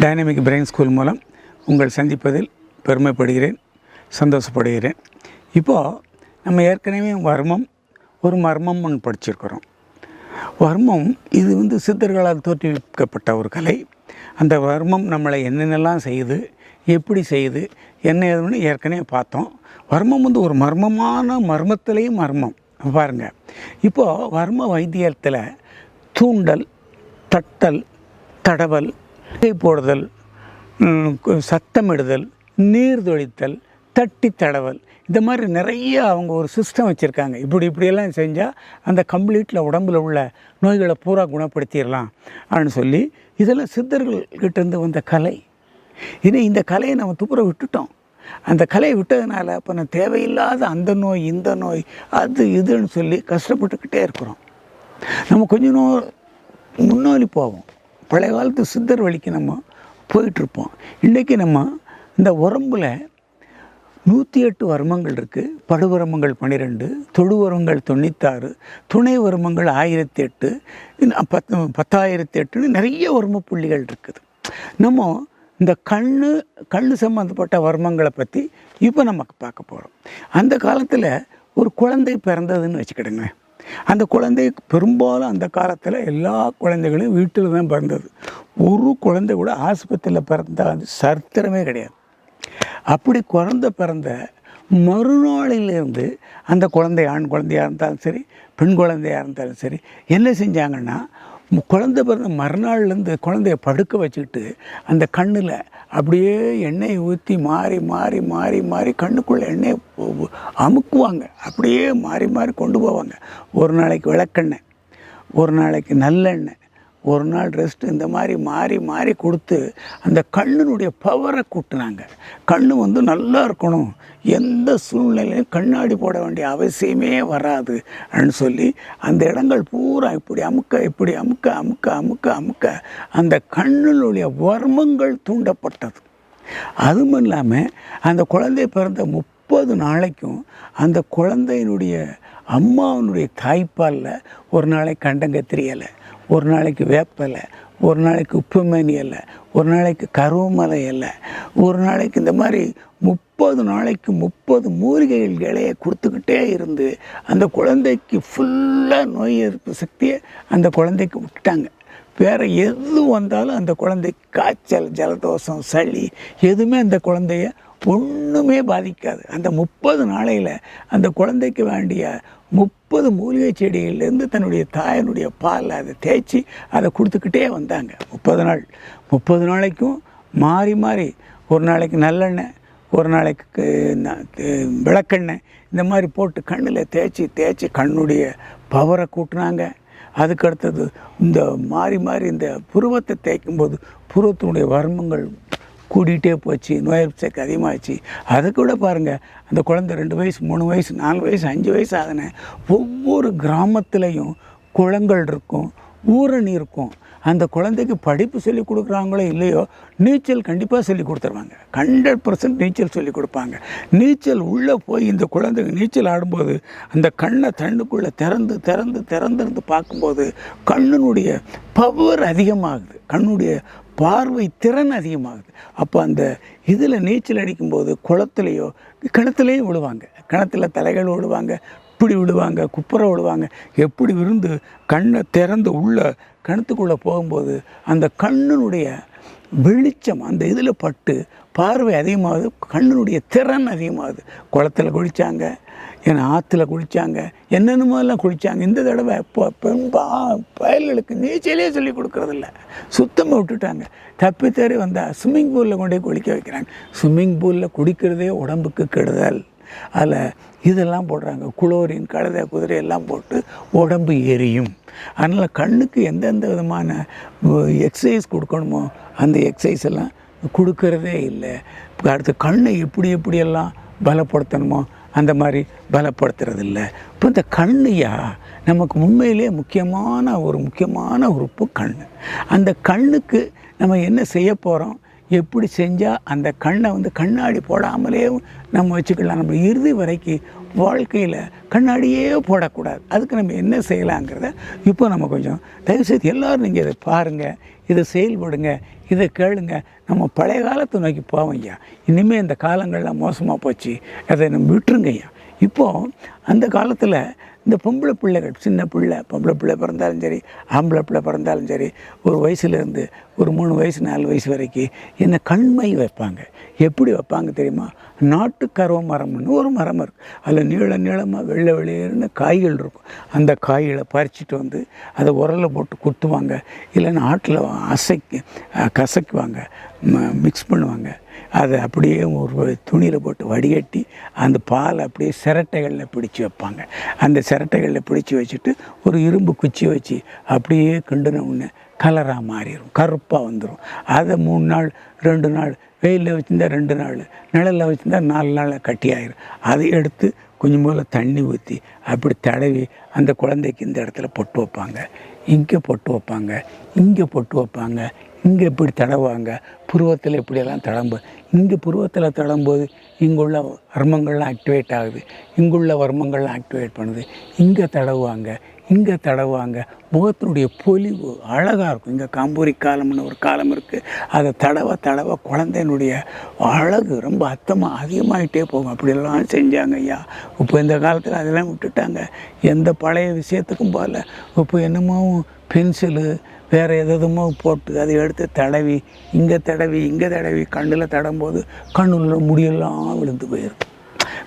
Dynamic brain school மூலம் உங்கள் சந்திப்பதில் பெருமைப்படுகிறேன் சந்தோஷப்படுகிறேன். இப்போது நம்ம ஏற்கனவே வர்மம் ஒரு மர்மம் படிச்சிருக்கிறோம். வர்மம் இது வந்து சித்தர்களால் தோற்றுவிக்கப்பட்ட ஒரு கலை. அந்த வர்மம் நம்மளை என்னென்னலாம் செய்யுது எப்படி செய்யுது என்ன ஏதுன்னு ஏற்கனவே பார்த்தோம். வர்மம் வந்து ஒரு மர்மமான மர்மத்திலையும் மர்மம். பாருங்கள் இப்போது வர்ம வைத்தியத்தில் தூண்டல் தட்டல் தடவல் கை போடுதல் சத்தமிடுதல் நீர் சத்தமிடுதல் தட்டி தடவல் இந்த மாதிரி நிறைய அவங்க ஒரு சிஸ்டம் வச்சுருக்காங்க. இப்படி இப்படியெல்லாம் செஞ்சால் அந்த கம்ப்ளீட்டில் உடம்புல உள்ள நோய்களை பூரா குணப்படுத்திடலாம் அப்படின்னு சொல்லி இதெல்லாம் சித்தர்கள்கிட்டேருந்து வந்த கலை. இனி இந்த கலையை நம்ம துப்புரை விட்டுட்டோம். அந்த கலையை விட்டதுனால இப்போ நான் தேவையில்லாத அந்த நோய் இந்த நோய் அது இதுன்னு சொல்லி கஷ்டப்பட்டுக்கிட்டே இருக்கிறோம். நம்ம கொஞ்ச நோ முன்னோலி போவோம். பழைய காலத்து சித்தர் வழிக்கு நம்ம போயிட்டுருப்போம். இன்றைக்கி நம்ம இந்த உரம்பில் நூற்றி எட்டு வர்மங்கள் இருக்குது படுவரமங்கள் பன்னிரெண்டு தொடுவரங்கள் தொண்ணூத்தாறு துணை வருமங்கள் ஆயிரத்தி எட்டு பத்து பத்தாயிரத்தி எட்டுன்னு நிறைய வர்ம புள்ளிகள் இருக்குது. நம்ம இந்த கண் கண் சம்மந்தப்பட்ட வர்மங்களை பற்றி இப்போ நமக்கு பார்க்க போகிறோம் அந்த காலத்தில் ஒரு குழந்தை பிறந்ததுன்னு வச்சுக்கிடுங்களேன். அந்த குழந்தை பெரும்பாலும் அந்த காலத்தில் எல்லா குழந்தைகளும் வீட்டில் தான் பிறந்தது. ஒரு குழந்தை கூட ஆஸ்பத்திரியில் பிறந்த அது சரித்திரமே கிடையாது. அப்படி குழந்தை பிறந்த மறுநாளிலிருந்து அந்த குழந்தை ஆண் குழந்தையாக இருந்தாலும் சரி பெண் குழந்தையாக இருந்தாலும் சரி என்ன செஞ்சாங்கன்னா குழந்தை பிறந்த மறுநாள்லேருந்து குழந்தைய படுக்க வச்சுக்கிட்டு அந்த கண்ணில் அப்படியே எண்ணெயை ஊற்றி மாறி மாறி மாறி மாறி கண்ணுக்குள்ளே எண்ணெயை அமுக்குவாங்க. அப்படியே மாறி மாறி கொண்டு போவாங்க. ஒரு நாளைக்கு விளக்கெண்ணெய் ஒரு நாளைக்கு நல்லெண்ணெய் ஒரு நாள் ரெஸ்ட் இந்த மாதிரி மாறி மாறி கொடுத்து அந்த கண்ணினுடைய பவரை கூட்டினாங்க. கண் வந்து நல்லா இருக்கணும். எந்த சூழ்நிலையிலும் கண்ணாடி போட வேண்டிய அவசியமே வராது அப்படின்னு சொல்லி அந்த இடங்கள் பூரா இப்படி அமுக்க இப்படி அமுக்க அமுக்க அமுக்க அமுக்க அந்த கண்ணினுடைய வர்மங்கள் தூண்டப்பட்டது. அதுவும் இல்லாமல் அந்த குழந்தை பிறந்த முப்பது நாளைக்கும் அந்த குழந்தையினுடைய அம்மாவினுடைய தாய்ப்பாலில் ஒரு நாளை கண்டங்க தெரியலை ஒரு நாளைக்கு வேப்பலை ஒரு நாளைக்கு உப்புமேனி இலை ஒரு நாளைக்கு கருவமலை இலை ஒரு நாளைக்கு இந்த மாதிரி முப்பது நாளைக்கு முப்பது மூலிகைகள் இலையை கொடுத்துக்கிட்டே இருந்து அந்த குழந்தைக்கு ஃபுல்லாக நோய் எதிர்ப்பு சக்தியை அந்த குழந்தைக்கு விட்டாங்க வேறு எது வந்தாலும் அந்த குழந்தைக்கு காய்ச்சல் ஜலதோஷம் சளி எதுவுமே அந்த குழந்தைய ஒன்றுமே பாதிக்காது. அந்த முப்பது நாளையில் அந்த குழந்தைக்கு வேண்டிய முப்பது மூலிகை செடிகள்லேருந்து தன்னுடைய தாயனுடைய பால் அதை தேய்ச்சி அதை கொடுத்துக்கிட்டே வந்தாங்க. முப்பது நாள். முப்பது நாளைக்கும் மாறி மாறி ஒரு நாளைக்கு நல்லெண்ணெய் ஒரு நாளைக்கு விளக்கெண்ணெய் இந்த மாதிரி போட்டு கண்ணில் தேய்ச்சி தேய்ச்சி கண்ணுடைய பவரை கூட்டினாங்க. அதுக்கு அடுத்தது இந்த மாறி மாறி இந்த புருவத்தை தேய்க்கும்போது புருவத்தினுடைய வர்மங்கள் கூடிகிட்டே போச்சு நோய் எதிர்ப்பு சக்தி அதிகமாகிடுச்சு அதை கூட பாருங்கள் அந்த குழந்தை ரெண்டு வயசு மூணு வயசு நாலு வயசு அஞ்சு வயசு ஆகுன ஒவ்வொரு கிராமத்துலேயும் குளங்கள் இருக்கும் ஊரணி இருக்கும். அந்த குழந்தைக்கு படிப்பு சொல்லி கொடுக்குறாங்களோ இல்லையோ நீச்சல் கண்டிப்பாக சொல்லி கொடுத்துருவாங்க. ஹண்ட்ரட் பர்சன்ட் நீச்சல் சொல்லி கொடுப்பாங்க. நீச்சல் உள்ளே போய் இந்த குழந்தைங்க நீச்சல் ஆடும்போது அந்த கண்ணை தண்ணுக்குள்ளே திறந்து திறந்து திறந்திருந்து பார்க்கும்போது கண்ணினுடைய பவர் அதிகமாகுது. கண்ணுடைய பார்வை திறன் அதிகமாகுது. அப்போ அந்த இதில் நீச்சல் அடிக்கும்போது குளத்துலையோ கிணத்துலேயும் விழுவாங்க. கிணத்துல தலைகள் விழுவாங்க இப்படி விழுவாங்க குப்புற விழுவாங்க எப்படி விருந்து கண்ணை திறந்து உள்ள கிணத்துக்குள்ளே போகும்போது அந்த கண்ணினுடைய வெளிச்சம் அந்த இதில் பட்டு பார்வை அதிகமாகுது கண்ணினுடைய திறன் அதிகமாகுது. குளத்துல குளித்தாங்க ஏன்னா ஆற்றுல குளித்தாங்க என்னென்னமோ எல்லாம் குளித்தாங்க இந்த தடவை இப்போ பெண்பா பயல்களுக்கு நீச்சலே சொல்லி கொடுக்குறதில்ல. சுத்தமாக விட்டுட்டாங்க. தப்பி தேறி வந்தால் ஸ்விம்மிங் பூலில் கொண்டு போய் குளிக்க வைக்கிறாங்க. ஸ்விம்மிங் பூலில் குடிக்கிறதே உடம்புக்கு கெடுதல். அதில் இதெல்லாம் போடுறாங்க. குளோரின் கழுதை குதிரை எல்லாம் போட்டு உடம்பு எரியும். அதனால் கண்ணுக்கு எந்தெந்த விதமான எக்ஸசைஸ் கொடுக்கணுமோ அந்த எக்ஸசைஸ் எல்லாம் கொடுக்கறதே இல்லை. அடுத்து கண்ணை எப்படி எப்படியெல்லாம் பலப்படுத்தணுமோ அந்த மாதிரி பலப்படுத்துறது இல்லை இப்போ இந்த கண்ணுயா நமக்கு உண்மையிலே முக்கியமான ஒரு முக்கியமான உறுப்பு கண் அந்த கண்ணுக்கு நம்ம என்ன செய்ய போகிறோம் எப்படி செஞ்சால் அந்த கண்ணை வந்து கண்ணாடி போடாமலே நம்ம வச்சுக்கலாம். நம்ம இறுதி வரைக்கும் வாழ்க்கையில் கண்ணாடியே போடக்கூடாது. அதுக்கு நம்ம என்ன செய்யலாங்கிறத இப்போ நம்ம கொஞ்சம் தயவுசெய்து எல்லோரும் நீங்கள் இதை பாருங்கள் இதை செயல்படுங்க இதை கேளுங்க. நம்ம பழைய காலத்தை நோக்கி போவோம் ஐயா. இனிமேல் இந்த காலங்கள்லாம் மோசமாக போச்சு. அதை நம்ம விட்டுருங்க ஐயா. இப்போது அந்த காலத்தில் இந்த பொம்பளை பிள்ளைகள் சின்ன பிள்ளை பொம்பளை பிள்ளை பிறந்தாலும் சரி ஆம்பளை பிள்ளை பிறந்தாலும் சரி ஒரு வயசுலேருந்து ஒரு மூணு வயசு நாலு வயசு வரைக்கும் என்ன கண்மை வைப்பாங்க. எப்படி வைப்பாங்க தெரியுமா? நாட்டு கருவ மரம்னு ஒரு மரம் இருக்குது அதில் நீள நீளமாக வெள்ளை வெளியேறுன்னு காய்கள் இருக்கும். அந்த காய்களை பறிச்சிட்டு வந்து அதை உரலில் போட்டு குத்துவாங்க. இல்லைன்னா ஆட்டில் அசைக்கு கசக்குவாங்க. மிக்ஸ் பண்ணுவாங்க. அதை அப்படியே ஒரு துணியில் போட்டு வடிகட்டி அந்த பாலை அப்படியே சிரட்டைகளில் பிடிச்சி வைப்பாங்க. அந்த சிரட்டைகளில் பிடிச்சி வச்சுட்டு ஒரு இரும்பு குச்சி வச்சு அப்படியே கிண்டின உடனே கலராக மாறிடும் கருப்பாக வந்துடும் அதை மூணு நாள் ரெண்டு நாள் வெயிலில் வச்சுருந்தா ரெண்டு நாள் நிழலில் வச்சுருந்தா நாலு நாளில் கட்டி ஆயிரும். அதை எடுத்து கொஞ்சம் போல தண்ணி ஊற்றி அப்படி தடவி அந்த குழந்தைக்கு இந்த இடத்துல பொட்டு வைப்பாங்க. இங்கே பொட்டு வைப்பாங்க இங்கே பொட்டு வைப்பாங்க இங்கே இப்படி தடவாங்க புருவத்தில் இப்படியெல்லாம் தடம்பு. இங்கே புருவத்தில் தடம்போது இங்குள்ள வர்மங்கள்லாம் ஆக்டிவேட் ஆகுது. இங்குள்ள வர்மங்கள்லாம் ஆக்டிவேட் பண்ணுது. இங்கே தடவுவாங்க. இங்கே தடவுவாங்க. முகத்தினுடைய பொலிவு அழகாக இருக்கும். இங்கே காம்பூரி காலம்னு ஒரு காலம் இருக்குது அதை தடவ தடவ குழந்தையினுடைய அழகு ரொம்ப அத்தமாக அதிகமாகிட்டே போகும். அப்படியெல்லாம் செஞ்சாங்க ஐயா. இப்போ இந்த காலத்தில் அதெல்லாம் விட்டுட்டாங்க. எந்த பழைய விஷயத்துக்கும் போகல. இப்போ என்னமோ பென்சிலு வேறு எதுமோ போட்டு அதை எடுத்து தடவி இங்கே தடவி இங்கே தடவி கண்ணில் தடம்போது கண்ணுள்ள முடியெல்லாம் விழுந்து போயிருக்கு.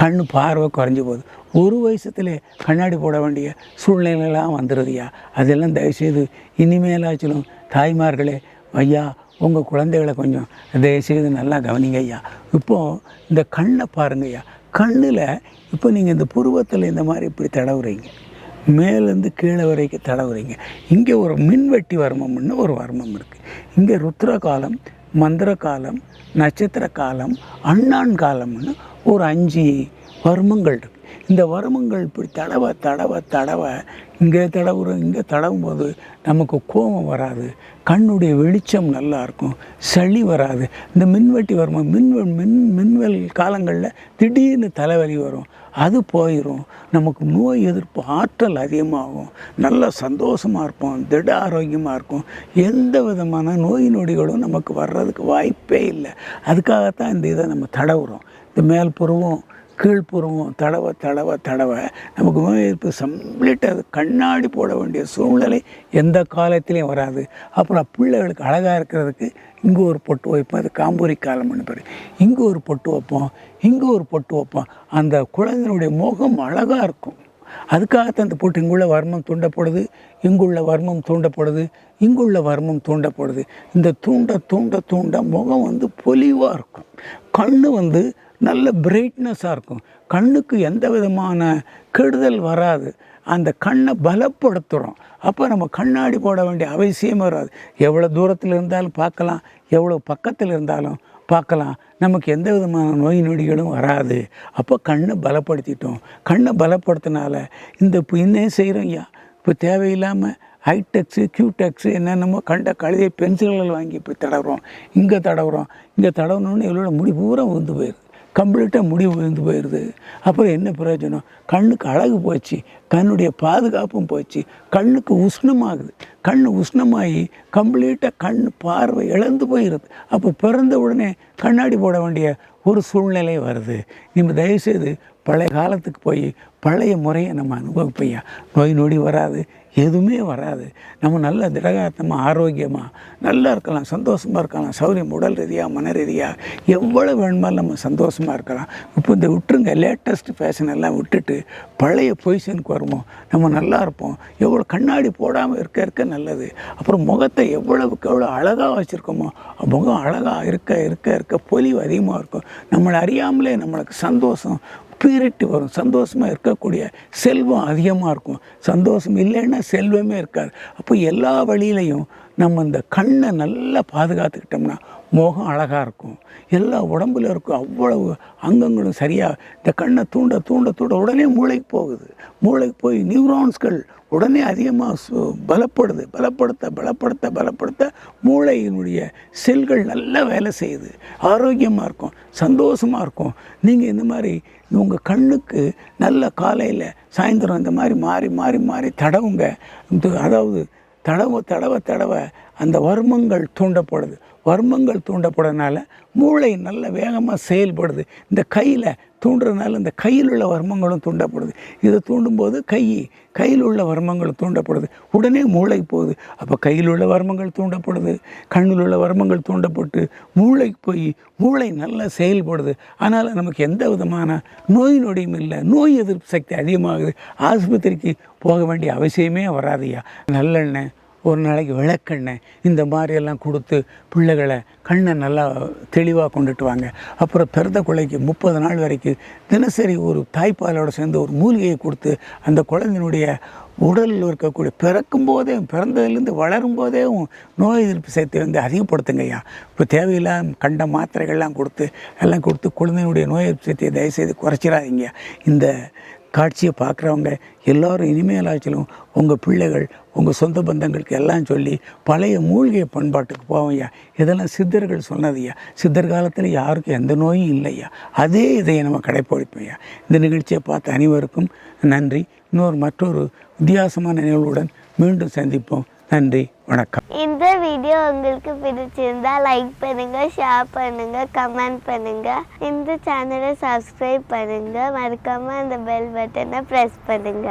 கண் பார்வை குறைஞ்சி போகுது. ஒரு வயசுலேயே கண்ணாடி போட வேண்டிய சூழ்நிலையெல்லாம் வந்துடுதுயா அதெல்லாம் தயவுசெய்து இனிமேலாச்சும் தாய்மார்களே ஐயா உங்கள் குழந்தைகளை கொஞ்சம் தயவுசெய்து நல்லா கவனிங்க ஐயா இப்போது இந்த கண்ணை பாருங்க ஐயா கண்ணில் இப்போ நீங்கள் இந்த புருவத்தில் இந்த மாதிரி இப்படி தடவுறீங்க. மேலேருந்து கீழே வரைக்கும் தடவுறீங்க. இங்கே ஒரு மின்வெட்டி வர்மம்னு ஒரு வர்மம் இருக்குது இங்கே ருத்ர காலம் மந்திர காலம் நட்சத்திர காலம் அண்ணான் காலம்னு ஒரு அஞ்சு வருமங்கள் இருக்குது இந்த வருமங்கள் இப்படி தடவ தடவை தடவ இங்கே தடவுறோம் இங்கே தடவும் போது நமக்கு கோபம் வராது. கண்ணுடைய வெளிச்சம் நல்லா இருக்கும். சளி வராது. இந்த மின்வெட்டி வர்மம் மின்வெ மின் மின்வெல் காலங்களில் திடீர்னு தலைவலி வரும். அது போயிடும் நமக்கு நோய் எதிர்ப்பு ஆற்றல் அதிகமாகும். நல்ல சந்தோஷமாக இருப்போம். திட ஆரோக்கியமாக இருக்கும். எந்த விதமான நோய் நொடிகளும் நமக்கு வர்றதுக்கு வாய்ப்பே இல்லை. அதுக்காகத்தான் இந்த இதை நம்ம தடவுறோம். இந்த மேல் புறவும் கீழ்ப்புறவும் தடவை தடவை தடவை நமக்கு நோய் எதிர்ப்பு கம்ப்ளீட்டாக அது கண்ணாடி போட வேண்டிய சூழ்நிலை எந்த காலத்திலையும் வராது. அப்புறம் பிள்ளைகளுக்கு அழகாக இருக்கிறதுக்கு இங்கே ஒரு பொட்டு வைப்போம். அது காம்பூரி காலம்னு பேர்? இங்கே ஒரு பொட்டு வைப்போம். இங்கே ஒரு பொட்டு வைப்போம். அந்த குழந்தையினுடைய முகம் அழகாக இருக்கும். அதுக்காகத்தான் அந்த போட்டு இங்குள்ள வர்மம் தூண்டப்படுது இங்குள்ள வர்மம் தூண்டப்படுது இங்குள்ள வர்மம் தூண்டப்படுது. இந்த தூண்ட தூண்ட தூண்ட முகம் வந்து பொலிவாக இருக்கும். கண் வந்து நல்ல பிரைட்னஸாக இருக்கும். கண்ணுக்கு எந்த விதமான கெடுதல் வராது. அந்த கண்ணை பலப்படுத்துகிறோம் அப்போ நம்ம கண்ணாடி போட வேண்டிய அவசியமே வராது. எவ்வளோ தூரத்தில் இருந்தாலும் பார்க்கலாம். எவ்வளோ பக்கத்தில் இருந்தாலும் பார்க்கலாம். நமக்கு எந்த விதமான நோய் நொடிகளும் வராது. அப்போ கண்ணை பலப்படுத்திட்டோம். கண்ணை பலப்படுத்தினால இந்த இப்போ என்ன செய்கிறோம் ஐயா? இப்போ தேவையில்லாமல் ஹைடெக்ஸு கியூடெக்ஸு என்னென்னமோ கண்ட கழுதை பென்சில்கள் வாங்கி இப்போ தடவுறோம். இங்கே தடவுறோம். இங்கே தடவணுன்னு இவ்வளோ முடி பூரா வந்து போயிடுது கம்ப்ளீட்டாக முடி விழுந்து போயிடுது அப்புறம் என்ன பிரயோஜனம்? கண்ணுக்கு அழகு போச்சு. கண்ணுடைய பாதுகாப்பும் போச்சு. கண்ணுக்கு உஷ்ணமாகுது. கண் உஷ்ணமாகி கம்ப்ளீட்டாக கண் பார்வை இழந்து போயிடுது அப்போ பிறந்த உடனே கண்ணாடி போட வேண்டிய ஒரு சூழ்நிலை வருது. நம்ம தயவுசெய்து பழைய காலத்துக்கு போய் பழைய முறையை நம்ம அனுபவிப்பையா நோய் நொடி வராது எதுவுமே வராது. நம்ம நல்ல திடகாத்தமாக ஆரோக்கியமாக நல்லா இருக்கலாம் சந்தோஷமாக இருக்கலாம் சௌரியம் உடல் ரீதியாக மன ரீதியாக எவ்வளோ வேணுமாலும் நம்ம சந்தோஷமாக இருக்கலாம். இப்போ இந்த விட்டுருங்க லேட்டஸ்ட் ஃபேஷன் எல்லாம் விட்டுட்டு பழைய பொசிஷனுக்கு வருவோம். நம்ம நல்லா இருப்போம். எவ்வளோ கண்ணாடி போடாமல் இருக்க இருக்க நல்லது. அப்புறம் முகத்தை எவ்வளவுக்கு எவ்வளோ அழகாக வச்சுருக்கோமோ முகம் அழகாக இருக்க இருக்க இருக்க பொலிவு அதிகமாக இருக்கும். நம்மளை அறியாமலே நம்மளுக்கு சந்தோஷம் ஸ்பிரிட் வரும். சந்தோஷமாக இருக்கக்கூடிய செல்வம் அதிகமாக இருக்கும். சந்தோஷம் இல்லைன்னா செல்வமே இருக்காது. அப்போ எல்லா வழியிலையும் நம்ம இந்த கண்ணை நல்லா பாதுகாத்துக்கிட்டோம்னா முகம் அழகாக இருக்கும். எல்லா உடம்புல இருக்கும் அவ்வளவு அங்கங்களும் சரியாக இந்த கண்ணை தூண்ட தூண்ட தூண்ட உடனே மூளைக்கு போகுது. மூளைக்கு போய் நியூரான்ஸ்கள் உடனே அதிகமாக சு பலப்படுது. பலப்படுத்த பலப்படுத்த பலப்படுத்த மூளையினுடைய செல்கள் நல்லா வேலை செய்யுது. ஆரோக்கியமாக இருக்கும் சந்தோஷமாக இருக்கும். நீங்கள் இந்த மாதிரி உங்கள் கண்ணுக்கு நல்ல காலையில் சாயந்தரம் இந்த மாதிரி மாறி மாறி மாறி தடவுங்க. அதாவது தடவை தடவை தடவை அந்த வர்மங்கள் தூண்டப்படுது. வர்மங்கள் தூண்டப்படுறதுனால மூளை நல்ல வேகமாக செயல்படுது. இந்த கையில் தூண்டுறதுனால இந்த கையில் உள்ள வர்மங்களும் தூண்டப்படுது. இதை தூண்டும்போது கை கையில் உள்ள வர்மங்கள் தூண்டப்படுது. உடனே மூளை போகுது. அப்போ கையில் உள்ள வர்மங்கள் தூண்டப்படுது. கண்ணில் உள்ள வர்மங்கள் தூண்டப்பட்டு மூளைக்கு போய் மூளை நல்லா செயல்படுது. அதனால் நமக்கு எந்த விதமான நோய் நொடியும் இல்லை. நோய் எதிர்ப்பு சக்தி அதிகமாகுது. ஆஸ்பத்திரிக்கு போக வேண்டிய அவசியமே வராதையா நல்லெண்ணெய் ஒரு நாளைக்கு விளக்கெண்ணெய் இந்த மாதிரியெல்லாம் கொடுத்து பிள்ளைகளை கண்ணை நல்லா தெளிவாக கொண்டுட்டு வாங்க அப்புறம் பிறந்த குழைக்கு முப்பது நாள் வரைக்கும் தினசரி ஒரு தாய்ப்பாலோட சேர்ந்து ஒரு மூலிகையை கொடுத்து அந்த குழந்தையினுடைய உடலில் இருக்கக்கூடிய பிறக்கும் போதே பிறந்ததுலேருந்து வளரும் போதே நோய் எதிர்ப்பு சக்தி வந்து அதிகப்படுத்துங்கய்யா இப்போ தேவையில்லாம கண்ட மாத்திரைகள்லாம் கொடுத்து எல்லாம் கொடுத்து குழந்தையினுடைய நோய் எதிர்ப்பு சக்தியை தயவுசெய்து குறைச்சிடாதீங்க இந்த காட்சியை பார்க்குறவங்க எல்லோரும் இனிமேலாச்சிலும் உங்கள் பிள்ளைகள் உங்கள் சொந்த பந்தங்களுக்கு எல்லாம் சொல்லி பழைய மூலிகை பண்பாட்டுக்கு போவையா இதெல்லாம் சித்தர்கள் சொன்னதையா சித்தர் காலத்தில் யாருக்கும் எந்த நோயும் இல்லையா அதே இதை நம்ம கடைப்பிடிப்போம்யா இந்த நிகழ்ச்சியை பார்த்த அனைவருக்கும் நன்றி. இன்னொரு மற்றொரு வித்தியாசமான நிகழ்வுடன் மீண்டும் சந்திப்போம். நன்றி வணக்கம். இந்த வீடியோ உங்களுக்கு பிடிச்சிருந்தா லைக் பண்ணுங்க ஷேர் பண்ணுங்க கமெண்ட் பண்ணுங்க. இந்த சேனலை சப்ஸ்கிரைப் பண்ணுங்க. மறக்காம அந்த பெல் பட்டனை ப்ரெஸ் பண்ணுங்க.